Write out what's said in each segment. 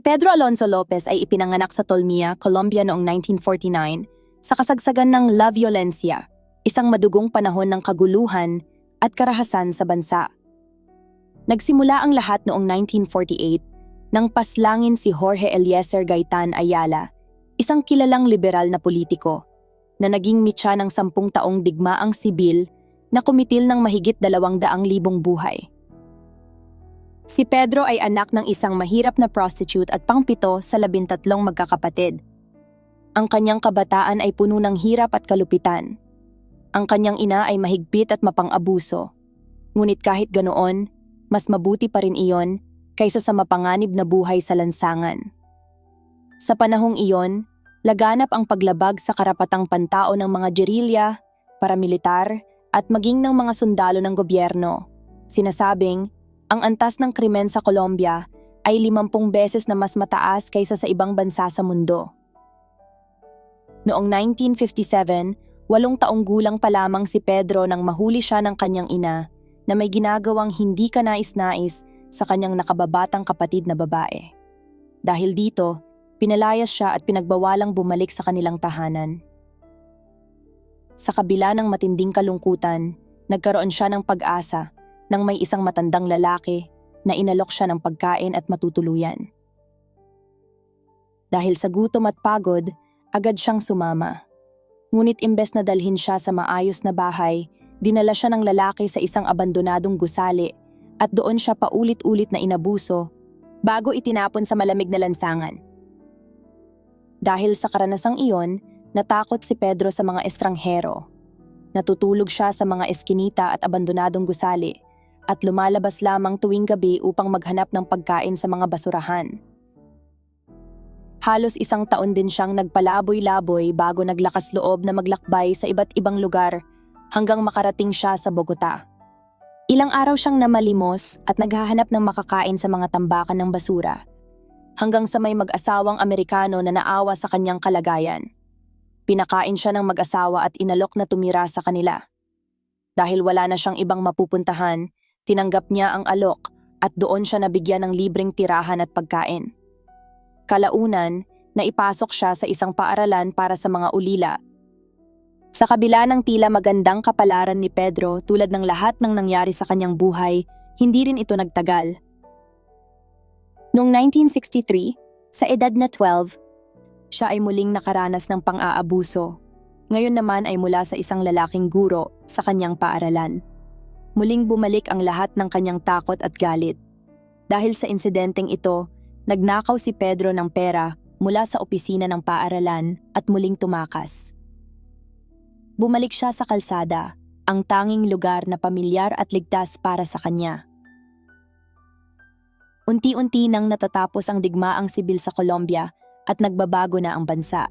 Pedro Alonso Lopez ay ipinanganak sa Tolmia, Colombia noong 1949 sa kasagsagan ng La Violencia, isang madugong panahon ng kaguluhan at karahasan sa bansa. Nagsimula ang lahat noong 1948 nang paslangin si Jorge Eliezer Gaitan Ayala, isang kilalang liberal na politiko na naging mitya ng sampung taong digmaang sibil na kumitil ng mahigit dalawang daang libong buhay. Si Pedro ay anak ng isang mahirap na prostitute at pangpito sa labintatlong magkakapatid. Ang kanyang kabataan ay puno ng hirap at kalupitan. Ang kanyang ina ay mahigpit at mapang-abuso. Ngunit kahit ganoon, mas mabuti pa rin iyon kaysa sa mapanganib na buhay sa lansangan. Sa panahong iyon, laganap ang paglabag sa karapatang pantao ng mga gerilya, paramilitar, at maging ng mga sundalo ng gobyerno. Sinasabing, ang antas ng krimen sa Colombia ay limampung beses na mas mataas kaysa sa ibang bansa sa mundo. Noong 1957, walong taong gulang pa lamang si Pedro nang mahuli siya ng kanyang ina na may ginagawang hindi ka nais-nais sa kanyang nakababatang kapatid na babae. Dahil dito, pinalayas siya at pinagbawalang bumalik sa kanilang tahanan. Sa kabila ng matinding kalungkutan, nagkaroon siya ng pag-asa nang may isang matandang lalaki na inalok siya ng pagkain at matutuluyan. Dahil sa gutom at pagod, agad siyang sumama. Ngunit imbes na dalhin siya sa maayos na bahay, dinala siya ng lalaki sa isang abandonadong gusali at doon siya paulit-ulit na inabuso bago itinapon sa malamig na lansangan. Dahil sa karanasang iyon, natakot si Pedro sa mga estranghero. Natutulog siya sa mga eskinita at abandonadong gusali at lumalabas lamang tuwing gabi upang maghanap ng pagkain sa mga basurahan. Halos isang taon din siyang nagpalaboy-laboy bago naglakas loob na maglakbay sa iba't ibang lugar hanggang makarating siya sa Bogota. Ilang araw siyang namalimos at naghahanap ng makakain sa mga tambakan ng basura hanggang sa may mag-asawang Amerikano na naawa sa kanyang kalagayan. Pinakain siya ng mag-asawa at inalok na tumira sa kanila. Dahil wala na siyang ibang mapupuntahan, Tinanggap niya ang alok at doon siya nabigyan ng libreng tirahan at pagkain. Kalaunan, naipasok siya sa isang paaralan para sa mga ulila. Sa kabila ng tila magandang kapalaran ni Pedro tulad ng lahat ng nangyari sa kanyang buhay, hindi rin ito nagtagal. Noong 1963, sa edad na 12, siya ay muling nakaranas ng pang-aabuso. Ngayon naman ay mula sa isang lalaking guro sa kanyang paaralan muling bumalik ang lahat ng kanyang takot at galit. Dahil sa insidenteng ito, nagnakaw si Pedro ng pera mula sa opisina ng paaralan at muling tumakas. Bumalik siya sa kalsada, ang tanging lugar na pamilyar at ligtas para sa kanya. Unti-unti nang natatapos ang digmaang sibil sa Colombia at nagbabago na ang bansa.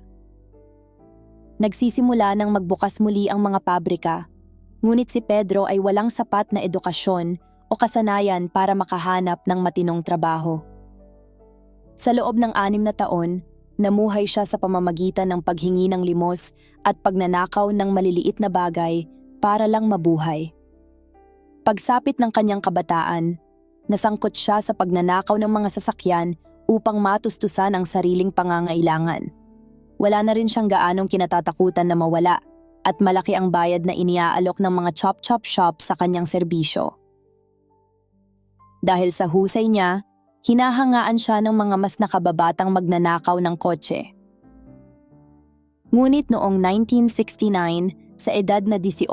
Nagsisimula nang magbukas muli ang mga pabrika Ngunit si Pedro ay walang sapat na edukasyon o kasanayan para makahanap ng matinong trabaho. Sa loob ng anim na taon, namuhay siya sa pamamagitan ng paghingi ng limos at pagnanakaw ng maliliit na bagay para lang mabuhay. Pagsapit ng kanyang kabataan, nasangkot siya sa pagnanakaw ng mga sasakyan upang matustusan ang sariling pangangailangan. Wala na rin siyang gaanong kinatatakutan na mawala at malaki ang bayad na iniaalok ng mga chop-chop shop sa kanyang serbisyo. Dahil sa husay niya, hinahangaan siya ng mga mas nakababatang magnanakaw ng kotse. Ngunit noong 1969, sa edad na 18,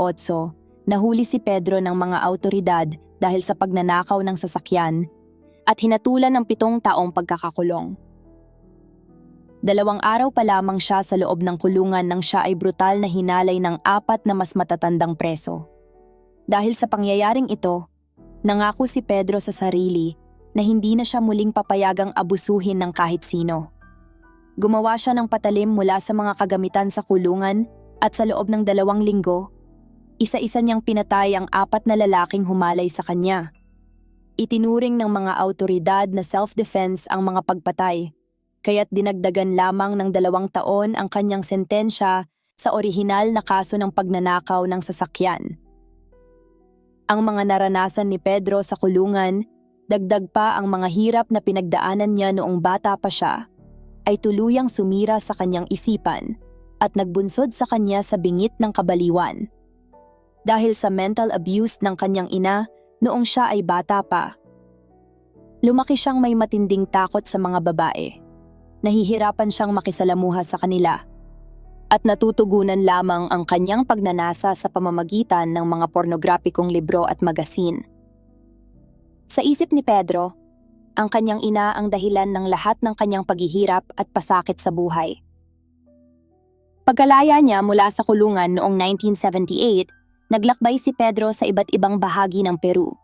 nahuli si Pedro ng mga autoridad dahil sa pagnanakaw ng sasakyan at hinatulan ng pitong taong pagkakakulong. Dalawang araw pa lamang siya sa loob ng kulungan nang siya ay brutal na hinalay ng apat na mas matatandang preso. Dahil sa pangyayaring ito, nangako si Pedro sa sarili na hindi na siya muling papayagang abusuhin ng kahit sino. Gumawa siya ng patalim mula sa mga kagamitan sa kulungan at sa loob ng dalawang linggo, isa-isa niyang pinatay ang apat na lalaking humalay sa kanya. Itinuring ng mga autoridad na self-defense ang mga pagpatay kaya't dinagdagan lamang ng dalawang taon ang kanyang sentensya sa orihinal na kaso ng pagnanakaw ng sasakyan. Ang mga naranasan ni Pedro sa kulungan Dagdag pa ang mga hirap na pinagdaanan niya noong bata pa siya, ay tuluyang sumira sa kanyang isipan at nagbunsod sa kanya sa bingit ng kabaliwan. Dahil sa mental abuse ng kanyang ina noong siya ay bata pa. Lumaki siyang may matinding takot sa mga babae. Nahihirapan siyang makisalamuha sa kanila. At natutugunan lamang ang kanyang pagnanasa sa pamamagitan ng mga pornograpikong libro at magasin. Sa isip ni Pedro, ang kanyang ina ang dahilan ng lahat ng kanyang paghihirap at pasakit sa buhay. Pagkalaya niya mula sa kulungan noong 1978, naglakbay si Pedro sa iba't ibang bahagi ng Peru.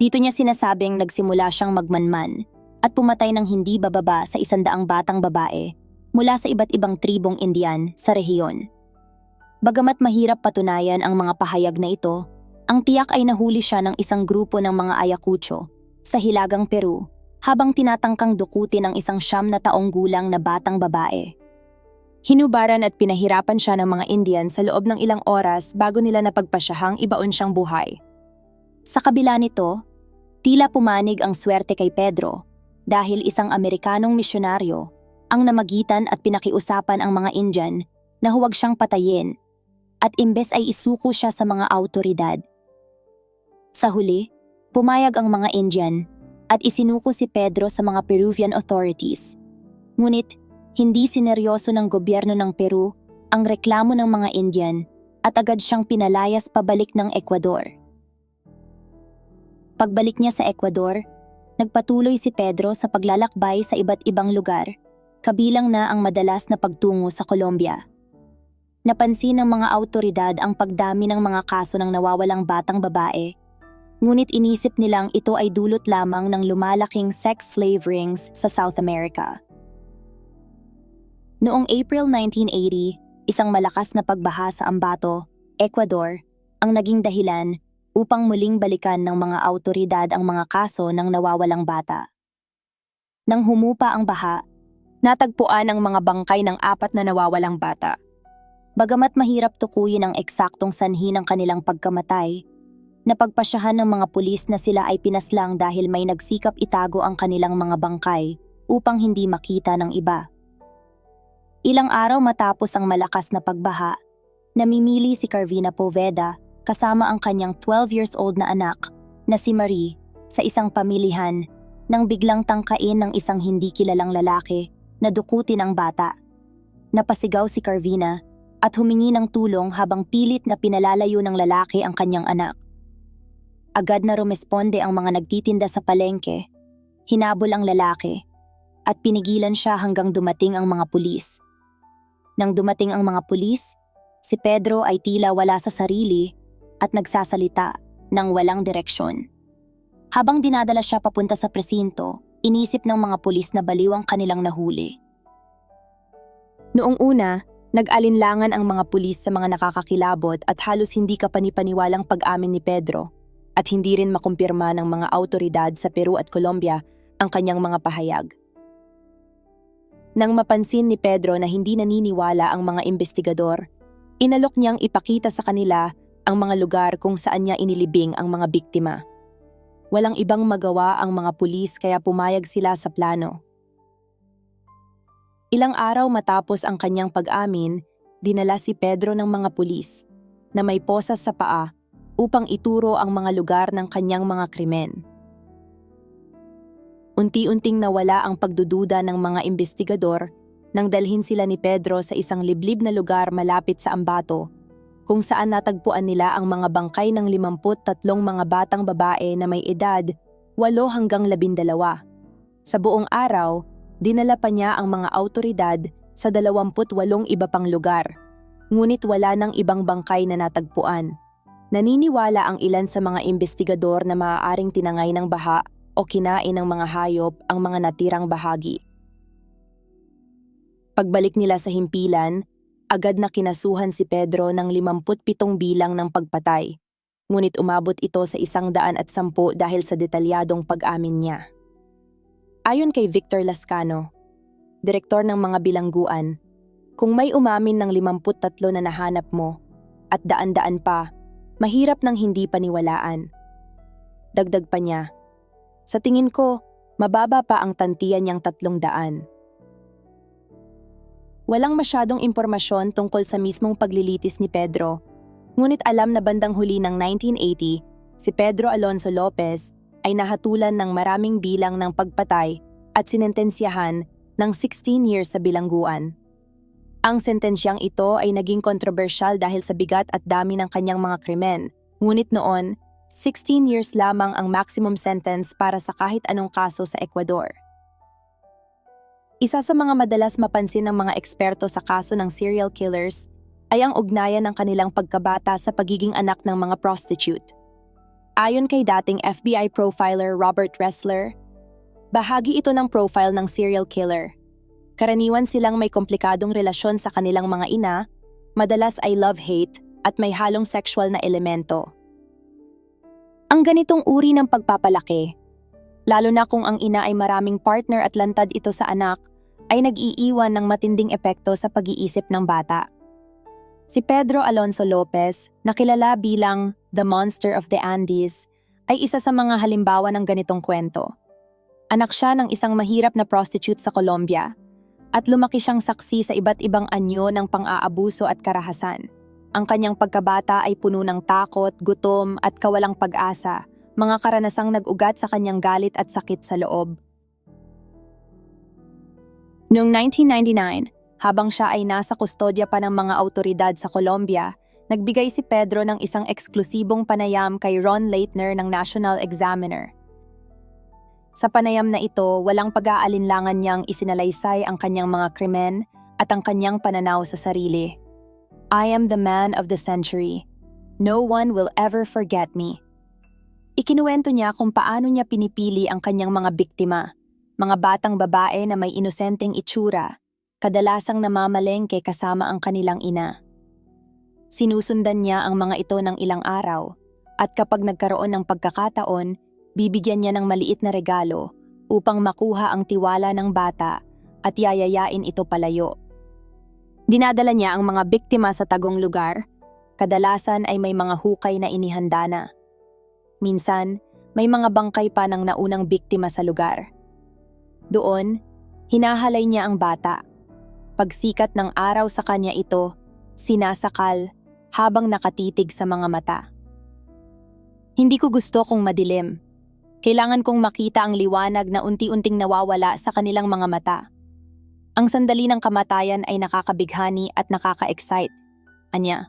Dito niya sinasabing nagsimula siyang magmanman at pumatay ng hindi bababa sa isandaang batang babae mula sa iba't ibang tribong Indian sa rehiyon. Bagamat mahirap patunayan ang mga pahayag na ito, ang tiyak ay nahuli siya ng isang grupo ng mga Ayacucho sa Hilagang Peru habang tinatangkang dukutin ang isang siyam na taong gulang na batang babae. Hinubaran at pinahirapan siya ng mga Indian sa loob ng ilang oras bago nila napagpasyahang ibaon siyang buhay. Sa kabila nito, tila pumanig ang swerte kay Pedro dahil isang Amerikanong misyonaryo ang namagitan at pinakiusapan ang mga Indian na huwag siyang patayin at imbes ay isuko siya sa mga autoridad. Sa huli, pumayag ang mga Indian at isinuko si Pedro sa mga Peruvian authorities. Ngunit, hindi sineryoso ng gobyerno ng Peru ang reklamo ng mga Indian at agad siyang pinalayas pabalik ng Ecuador. Pagbalik niya sa Ecuador, nagpatuloy si Pedro sa paglalakbay sa iba't ibang lugar, kabilang na ang madalas na pagtungo sa Colombia. Napansin ng mga autoridad ang pagdami ng mga kaso ng nawawalang batang babae, ngunit inisip nilang ito ay dulot lamang ng lumalaking sex slave rings sa South America. Noong April 1980, isang malakas na pagbaha sa Ambato, Ecuador, ang naging dahilan upang muling balikan ng mga autoridad ang mga kaso ng nawawalang bata. Nang humupa ang baha, natagpuan ang mga bangkay ng apat na nawawalang bata. Bagamat mahirap tukuyin ang eksaktong sanhi ng kanilang pagkamatay, napagpasyahan ng mga pulis na sila ay pinaslang dahil may nagsikap itago ang kanilang mga bangkay upang hindi makita ng iba. Ilang araw matapos ang malakas na pagbaha, namimili si Carvina Poveda kasama ang kanyang 12 years old na anak na si Marie sa isang pamilihan nang biglang tangkain ng isang hindi kilalang lalaki na dukutin ang bata. Napasigaw si Carvina at humingi ng tulong habang pilit na pinalalayo ng lalaki ang kanyang anak. Agad na rumesponde ang mga nagtitinda sa palengke, hinabol ang lalaki, at pinigilan siya hanggang dumating ang mga pulis. Nang dumating ang mga pulis, si Pedro ay tila wala sa sarili at nagsasalita ng walang direksyon. Habang dinadala siya papunta sa presinto, inisip ng mga pulis na baliw ang kanilang nahuli. Noong una, nag-alinlangan ang mga pulis sa mga nakakakilabot at halos hindi kapanipaniwalang pag-amin ni Pedro at hindi rin makumpirma ng mga autoridad sa Peru at Colombia ang kanyang mga pahayag. Nang mapansin ni Pedro na hindi naniniwala ang mga investigador, inalok niyang ipakita sa kanila ang mga lugar kung saan niya inilibing ang mga biktima. Walang ibang magawa ang mga pulis kaya pumayag sila sa plano. Ilang araw matapos ang kanyang pag-amin, dinala si Pedro ng mga pulis na may posas sa paa upang ituro ang mga lugar ng kanyang mga krimen. Unti-unting nawala ang pagdududa ng mga investigador nang dalhin sila ni Pedro sa isang liblib na lugar malapit sa Ambato, kung saan natagpuan nila ang mga bangkay ng 53 mga batang babae na may edad 8 hanggang 12. Sa buong araw, dinala pa niya ang mga autoridad sa 28 iba pang lugar, ngunit wala nang ibang bangkay na natagpuan. Naniniwala ang ilan sa mga investigador na maaaring tinangay ng baha o kinain ng mga hayop ang mga natirang bahagi. Pagbalik nila sa himpilan, agad na kinasuhan si Pedro ng 57 bilang ng pagpatay, ngunit umabot ito sa isang daan at sampu dahil sa detalyadong pag-amin niya. Ayon kay Victor Lascano, direktor ng mga bilangguan, kung may umamin ng 53 na nahanap mo at daan-daan pa, mahirap nang hindi paniwalaan. Dagdag pa niya, Sa tingin ko, mababa pa ang tantiyan niyang tatlong daan. Walang masyadong impormasyon tungkol sa mismong paglilitis ni Pedro, ngunit alam na bandang huli ng 1980, si Pedro Alonso Lopez ay nahatulan ng maraming bilang ng pagpatay at sinentensyahan ng 16 years sa bilangguan. Ang sentensyang ito ay naging kontrobersyal dahil sa bigat at dami ng kanyang mga krimen, ngunit noon, 16 years lamang ang maximum sentence para sa kahit anong kaso sa Ecuador. Isa sa mga madalas mapansin ng mga eksperto sa kaso ng serial killers ay ang ugnayan ng kanilang pagkabata sa pagiging anak ng mga prostitute. Ayon kay dating FBI profiler Robert Ressler, bahagi ito ng profile ng serial killer. Karaniwan silang may komplikadong relasyon sa kanilang mga ina, madalas ay love-hate at may halong sexual na elemento. Ang ganitong uri ng pagpapalaki, lalo na kung ang ina ay maraming partner at lantad ito sa anak, ay nag-iiwan ng matinding epekto sa pag-iisip ng bata. Si Pedro Alonso Lopez, nakilala bilang The Monster of the Andes, ay isa sa mga halimbawa ng ganitong kwento. Anak siya ng isang mahirap na prostitute sa Colombia at lumaki siyang saksi sa iba't ibang anyo ng pang-aabuso at karahasan. Ang kanyang pagkabata ay puno ng takot, gutom at kawalang pag-asa, mga karanasang nag-ugat sa kanyang galit at sakit sa loob. Noong 1999, habang siya ay nasa kustodya pa ng mga autoridad sa Colombia, nagbigay si Pedro ng isang eksklusibong panayam kay Ron Leitner ng National Examiner. Sa panayam na ito, walang pag-aalinlangan niyang isinalaysay ang kanyang mga krimen at ang kanyang pananaw sa sarili. I am the man of the century. No one will ever forget me. Ikinuwento niya kung paano niya pinipili ang kanyang mga biktima, mga batang babae na may inosenteng itsura, kadalasang namamalengke kasama ang kanilang ina. Sinusundan niya ang mga ito ng ilang araw, at kapag nagkaroon ng pagkakataon, bibigyan niya ng maliit na regalo upang makuha ang tiwala ng bata at yayayain ito palayo. Dinadala niya ang mga biktima sa tagong lugar, kadalasan ay may mga hukay na inihanda na. Minsan, may mga bangkay pa ng naunang biktima sa lugar. Doon, hinahalay niya ang bata. Pagsikat ng araw sa kanya ito, sinasakal habang nakatitig sa mga mata. Hindi ko gusto kung madilim. Kailangan kong makita ang liwanag na unti-unting nawawala sa kanilang mga mata. Ang sandali ng kamatayan ay nakakabighani at nakaka-excite. Anya.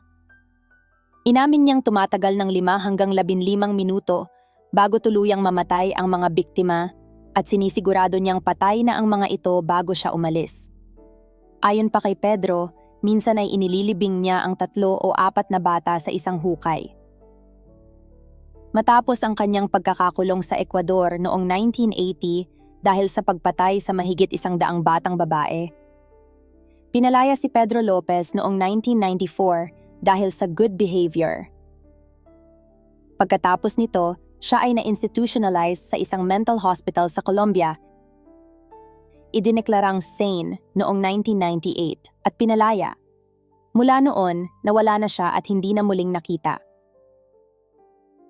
Inamin niyang tumatagal ng lima hanggang labinlimang minuto bago tuluyang mamatay ang mga biktima at sinisigurado niyang patay na ang mga ito bago siya umalis. Ayon pa kay Pedro, minsan ay inililibing niya ang tatlo o apat na bata sa isang hukay. Matapos ang kanyang pagkakakulong sa Ecuador noong 1980 dahil sa pagpatay sa mahigit isang daang batang babae, pinalaya si Pedro Lopez noong 1994 dahil sa good behavior. Pagkatapos nito, siya ay na-institutionalize sa isang mental hospital sa Colombia. Idineklarang sane noong 1998 at pinalaya. Mula noon, nawala na siya at hindi na muling nakita.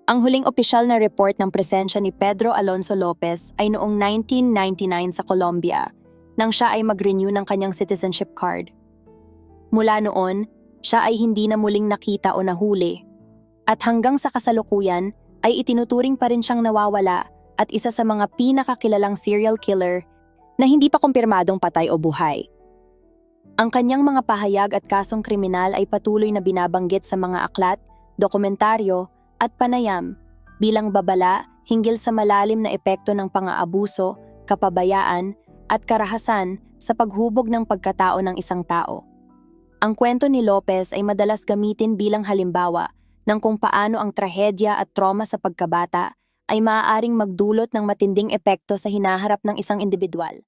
Ang huling opisyal na report ng presensya ni Pedro Alonso Lopez ay noong 1999 sa Colombia, nang siya ay mag-renew ng kanyang citizenship card. Mula noon, siya ay hindi na muling nakita o nahuli. At hanggang sa kasalukuyan, ay itinuturing pa rin siyang nawawala at isa sa mga pinakakilalang serial killer na hindi pa kumpirmadong patay o buhay. Ang kanyang mga pahayag at kasong kriminal ay patuloy na binabanggit sa mga aklat, dokumentaryo at panayam bilang babala hinggil sa malalim na epekto ng pang-aabuso, kapabayaan at karahasan sa paghubog ng pagkatao ng isang tao. Ang kwento ni Lopez ay madalas gamitin bilang halimbawa ng kung paano ang trahedya at trauma sa pagkabata ay maaaring magdulot ng matinding epekto sa hinaharap ng isang individual.